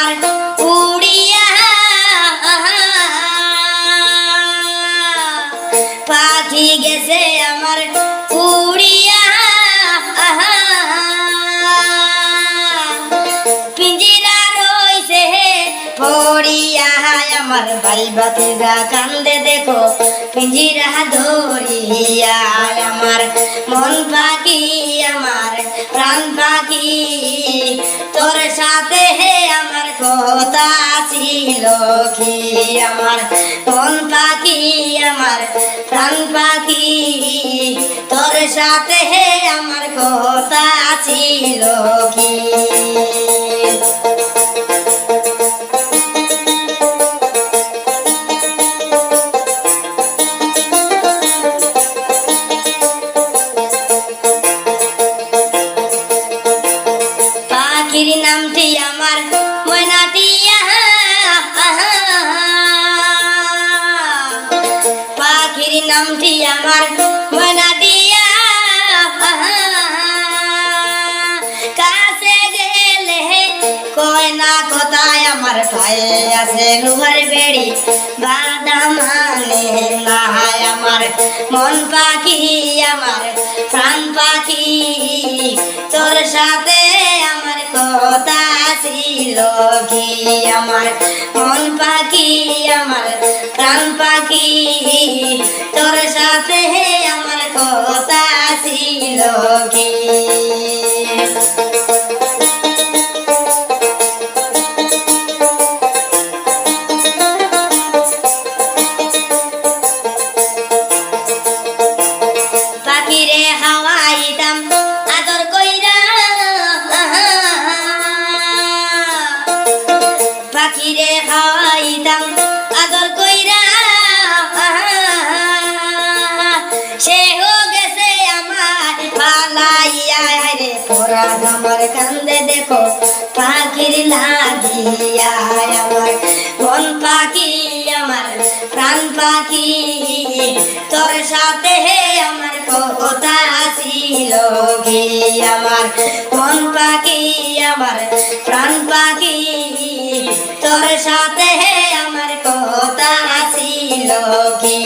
আমার উড়িয়া। পাখি গেছে আমার উড়িয়া। পিঞ্জিরা রইছে পড়িয়া আমার ভাই বাতিজা কান্দে দেখো, পিঞ্জিরা ধরিয়া। আমার মন পাখি আমার প্রাণ পাখি তোর সাথে হে ছিল কি আমার? মন পাখি আমার? প্রাণ পাখি। তোর সাথে আমার কথা ছিল কি? নামটি আমার ময়নাটিয়া কাছে গেলে কয় না কোথায় আমার পায়ে আছে লোহার বেড়ি। বাদা মানে না আমার মন পাখি, আমার প্রাণ পাখি। তোর সাথে আমার কথা ছিল কি? আমার মন পাখি, আমার প্রাণ পাখি। ছিল কি পাখিরে হাওয়াইতাম আদর কইরা। পাখিরে হাওয়াইতাম আদর রে পোরা আমার কান্দে দেখো, পাখির লাগিয়া আমার। মন পাখি আমার, প্রাণ পাখি। তোর সাথে আমার কথা ছিল কি আমার? মন পাখি আমার, প্রাণ পাখি। তোর সাথে আমার ছিল কি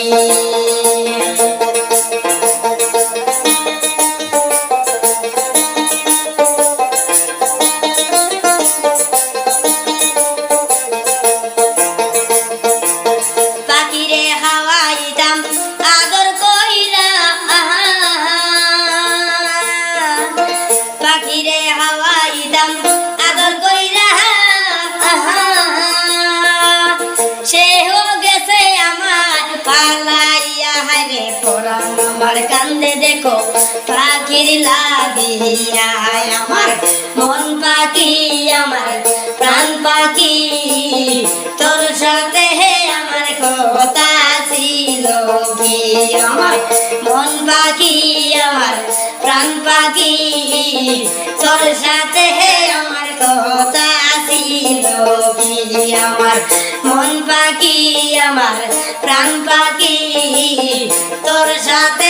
পালাইয়া হারে পরাণ আমার কান্দে দেখো, পাখির লাগিয়া আমার। মন পাখি আমার, প্রাণ পাখি। তোর সাথে আমার কথা ছিল কি আমার? মন পাখি আমার, প্রাণ পাখি। তোর সাথে আমার মন পাখি আমার প্রাণ পাখি তোর সাথে